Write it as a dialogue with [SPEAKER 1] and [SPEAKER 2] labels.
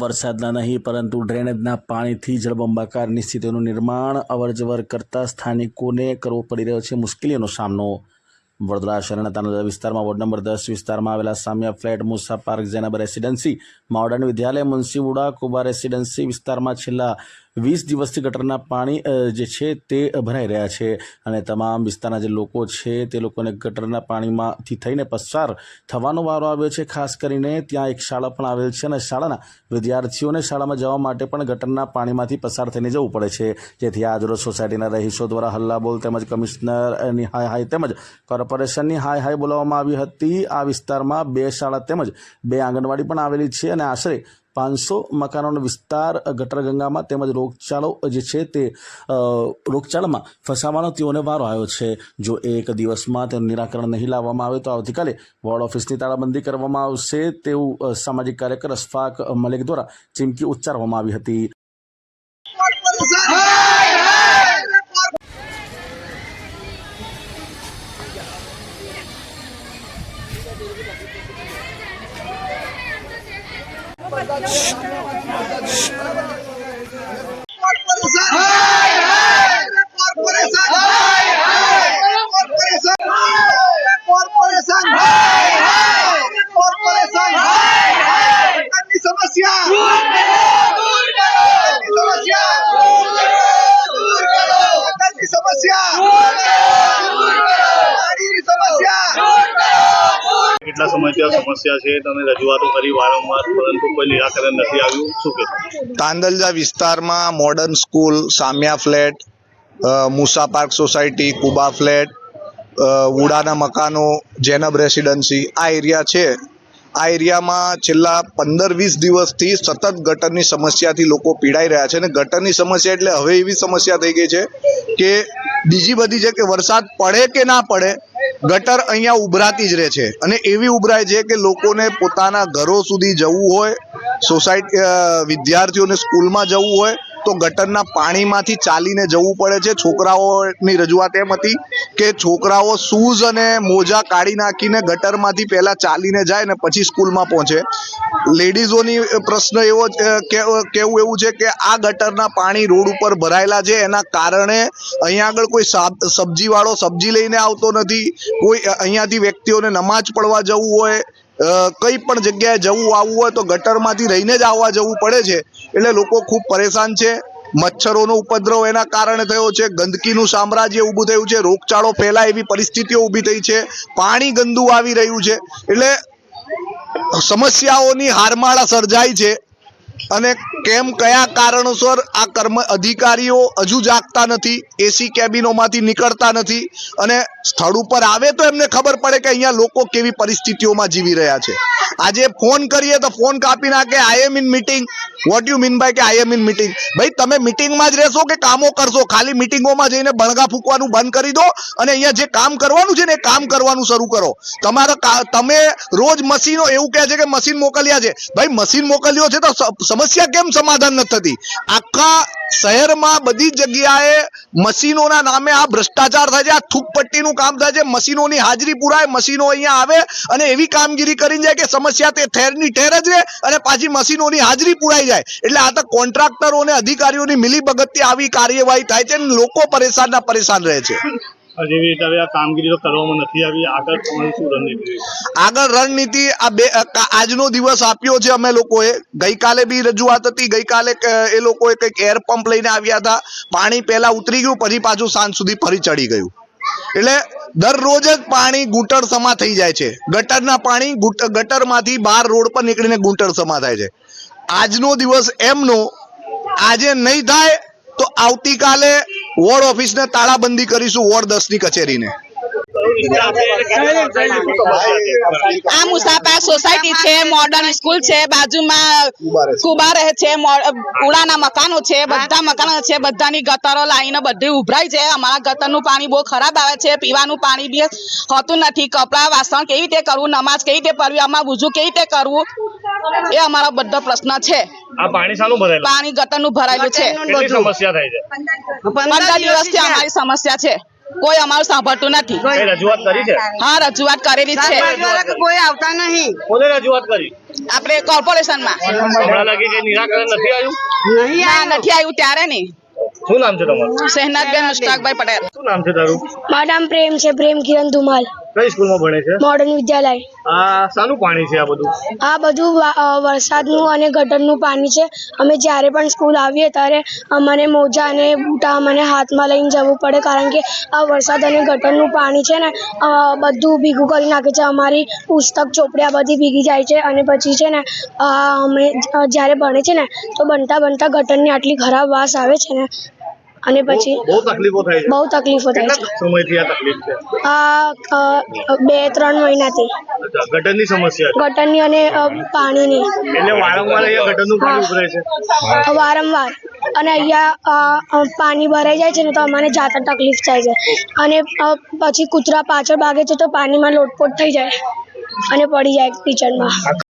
[SPEAKER 1] વરસાદના નહીં, પરંતુ ડ્રેનેજના પાણીથી જળબંબાકારની સ્થિતિનું નિર્માણ અવરજવર કરતા સ્થાનિકોને કરવો પડી રહ્યો છે મુશ્કેલીઓનો સામનો. વડોદરા શહેરના તાનાજા વિસ્તારમાં વોર્ડ નંબર દસ વિસ્તારમાં આવેલા Samya flat Musa park Zainab residency modern Vidyalaya Munshiwada Quba residency વિસ્તારમાં છેલ્લા વીસ દિવસથી ગટરના પાણી જે છે તે ભરાઈ રહ્યા છે અને તમામ વિસ્તારના જે લોકો છે તે લોકોને ગટરના પાણીમાંથી થઈને પસાર થવાનો વારો આવ્યો છે. ખાસ કરીને ત્યાં એક શાળા પણ આવેલ છે અને શાળાના વિદ્યાર્થીઓને શાળામાં જવા માટે પણ ગટરના પાણીમાંથી પસાર થઈને જવું પડે છે. જેથી આજરોજ સોસાયટીના રહીશો દ્વારા હલ્લાબોલ તેમજ કમિશનરની હાય હાય તેમજ કોર્પોરેશનની હાય હાય બોલાવવામાં આવી હતી. આ વિસ્તારમાં બે શાળા તેમજ બે આંગણવાડી પણ આવેલી છે અને આશરે પાંચસો મકાનોનો વિસ્તાર ગટરગંગામાં તેમજ રોગચાળો જે છે તે રોગચાળામાં ફસાવાનો તેઓને વારો આવ્યો છે. જો એક દિવસમાં તેનું નિરાકરણ નહીં લાવવામાં આવે તો આવતીકાલે વોર્ડ ઓફિસની તાળાબંધી કરવામાં આવશે. તેવું સામાજિક કાર્યકર અશફાક મલિક દ્વારા ચીમકી ઉચ્ચારવામાં આવી હતી. Подожди.
[SPEAKER 2] કેટલા સમયથી સમસ્યા છે? તમે રજૂઆતો કરી વારંવાર, પરંતુ કોઈ નિરાકરણ નથી આવ્યું. શું કહેશો?
[SPEAKER 3] તાંદલજા વિસ્તારમાં modern school Samya flat Musa park society Quba flat ઉડાના મકાનો, જેનબ રેસિડન્સી આ એરિયા છે. આ એરિયામાં છેલ્લા પંદર વીસ દિવસથી સતત ગટરની સમસ્યાથી લોકો પીડાઈ રહ્યા છે. અને ગટરની સમસ્યા એટલે હવે એવી સમસ્યા થઈ ગઈ છે કે બીજી બધી છે કે વરસાદ પડે કે ના પડે ગટર અહીંયા ઉભરાતી જ રહે છે. અને એવી ઉભરાય છે કે લોકોને પોતાના ઘરો સુધી જવું હોય, સોસાયટી વિદ્યાર્થીઓને સ્કૂલમાં જવું હોય તો ગટરના પાણીમાંથી ચાલીને જવું પડે છે. છોકરાઓની રજૂઆત એમ હતી કે છોકરાઓ શૂઝ અને મોજા કાઢી નાખીને ગટરમાંથી પહેલાં ચાલીને જાય ને પછી સ્કૂલમાં પહોંચે. લેડીઝોની પ્રશ્ન એવો કેવું એવું છે કે આ ગટરના પાણી રોડ ઉપર ભરાયેલા છે. એના કારણે અહીંયા આગળ કોઈ સાબ- સબ્જીવાળો સબ્જી લઈને આવતો નથી. કોઈ અહીંયાથી વ્યક્તિઓને નમાજ પડવા જવું હોય કઈ પણ જગ્યાએ જવું આવવું હોય તો ગટરમાંથી રહીને જ આવવા જવું પડે છે. એટલે લોકો ખૂબ પરેશાન છે. મચ્છરોનો ઉપદ્રવ એના કારણે થયો છે. ગંદકીનું સામ્રાજ્ય ઊભું થયું છે. રોગચાળો ફેલાય એવી પરિસ્થિતિઓ ઊભી થઈ છે. પાણી ગંદુ આવી રહ્યું છે. એટલે સમસ્યાઓની હારમાળા સર્જાય છે. અને કેમ કયા કારણોસર આ કર્મ અધિકારીઓ હજુ જાગતા નથી એસી કેબિનોમાંથી નીકળતા નથી અને સ્થળ ઉપર આવે તો એમને ખબર પડે કે અહીંયા લોકો કેવી પરિસ્થિતિઓમાં જીવી રહ્યા છે. આજે ફોન કરીએ તો ફોન કાપી નાખે I am in meeting what you mean bye કે આઈ એમ ઇન મિટિંગ ભાઈ, તમે મિટિંગમાં જ રહેશો કે કામો કરશો? ખાલી મિટિંગોમાં જઈને બણગા ફૂંકવાનું બંધ કરી દો અને અહીંયા જે કામ કરવાનું છે ને એ કામ કરવાનું શરૂ કરો. તમારા તમે રોજ મશીનો, એવું કહે છે કે મશીન મોકલ્યા છે. ભાઈ, મશીન મોકલ્યો છે તો સમસ્યા કેમ સમાધાન નથી થતી? આખા શહેરમાં બધી જગ્યાએ મશીનોના નામે આ ભ્રષ્ટાચાર થાય છે, આ થૂકપટ્ટીનું કામ થાય છે. મશીનોની હાજરી પુરાય, મશીનો અહીંયા આવે અને એવી કામગીરી કરીને જાય કે સમસ્યા તે ઠેરની ઠેર જ રહે અને પાછી મશીનોની હાજરી પુરાઈ જાય. એટલે આ તો કોન્ટ્રાક્ટરો અને અધિકારીઓની મિલીભગતથી આવી કાર્યવાહી થાય છે અને લોકો પરેશાનના પરેશાન રહે છે.
[SPEAKER 2] જેવી રીતે આ કામગીરી તો કરવામાં નથી આવી. આગળ તમારી શું રણનીતિ
[SPEAKER 3] આગળ રણનીતિ આ બે આજનો દિવસ આપ્યો છે અમે લોકોએ. ગઈકાલે બી રજૂઆત હતી. ગઈકાલે એ લોકોએ કંઈક એર પંપ લઈને આવ્યા હતા. પાણી પહેલા ઉતરી ગયું પછી પાછું સાંજ સુધી ફરી ચડી ગયું. એટલે દરરોજ જ પાણી ગુટર સમા થઈ જાય છે. ગટરના પાણી ગટરમાંથી બહાર રોડ પર નીકળીને ગુટર સમા થાય છે. આજનો દિવસ એમનો, આજે નહીં થાય તો આવતીકાલે વોર્ડ ઓફિસને તાળાબંધી કરીશું વોર્ડ દસની કચેરીને.
[SPEAKER 4] આ મુસાફા સોસાયટી છે મોડર્ન સ્કૂલ છે બાજુમાં કુબા રહે છે મો- મકાનો છે બધા મકાનો છે બધાની ગટરો લાઈને બધી ઉભરાય છે. અમારા ગટરનું પાણી બહુ ખરાબ આવે છે પીવાનું પાણી બી હોતું નથી કપડાં વાસણ કેવી રીતે કરવું નમાજ કેવી રીતે પડવી અમારે બુજુ કેવી રીતે કરવું એ અમારો બધો પ્રશ્ન છે.
[SPEAKER 2] આ પાણી ગતરનું ભરેલું?
[SPEAKER 4] પાણી ગટરનું ભરાયેલું છે.
[SPEAKER 2] કેટલી સમસ્યા થાય છે?
[SPEAKER 4] પંદર દિવસથી અમારી સમસ્યા છે. કોઈ અમારું સાંભળતું નથી.
[SPEAKER 2] રજૂઆત કરી છે?
[SPEAKER 4] હા રજૂઆત કરેલી છે.
[SPEAKER 5] કોઈ આવતા નહીં?
[SPEAKER 2] કોને રજૂઆત કરી?
[SPEAKER 4] આપણે કોર્પોરેશનમાં.
[SPEAKER 2] નિરાકરણ નથી આવ્યું?
[SPEAKER 4] નથી આવ્યું ત્યારે નહીં.
[SPEAKER 2] શું નામ છે તમારું?
[SPEAKER 4] શહેનાજબેન અષ્ટાકભાઈ પટેલ.
[SPEAKER 2] શું નામ છે તારું?
[SPEAKER 6] મારું નામ પ્રેમ છે પ્રેમ કિરણ ધુમાલ.
[SPEAKER 2] કઈ સ્કૂલમાં ભણે છે?
[SPEAKER 6] મોડર્ન વિદ્યાલય.
[SPEAKER 2] આ સાનું પાણી છે આ બધું?
[SPEAKER 6] આ બધું વરસાદનું અને ગટરનું પાણી છે. અમે જ્યારે પણ સ્કૂલ આવીએ ત્યારે અમને મોજા અને બૂટા અમને હાથમાં લઈને જવું પડે કારણ કે આ વરસાદ અને ગટરનું પાણી છે ને બધું ભીગું કરી નાખે છે. અમારી પુસ્તક ચોપડિયા બધી ભીગી જાય છે અને પછી છે ને અમે જ્યારે ભણે છે ને તો બનતા બનતા ગટરની આટલી ખરાબ વાસ આવે છે ને અને પછી
[SPEAKER 2] બહુ તકલીફો થાય છે.
[SPEAKER 6] બહુ તકલીફો થાય છે.
[SPEAKER 2] સમયથી આ તકલીફ છે?
[SPEAKER 6] આ બે ત્રણ મહિનાથી.
[SPEAKER 2] ગટરની સમસ્યા
[SPEAKER 6] ગટરની અને પાણીની.
[SPEAKER 2] એટલે વારંવાર અહીંયા ગટરનું પાણી ઉભરે છે?
[SPEAKER 6] વારંવાર. અને અહીંયા પાણી ભરાઈ જાય છે ને તો અમને જાતે તકલીફ થાય છે. અને પછી કૂતરા પાછળ ભાગે છે તો પાણીમાં લોટપોટ થઈ જાય. અને પડી જાય કિચનમાં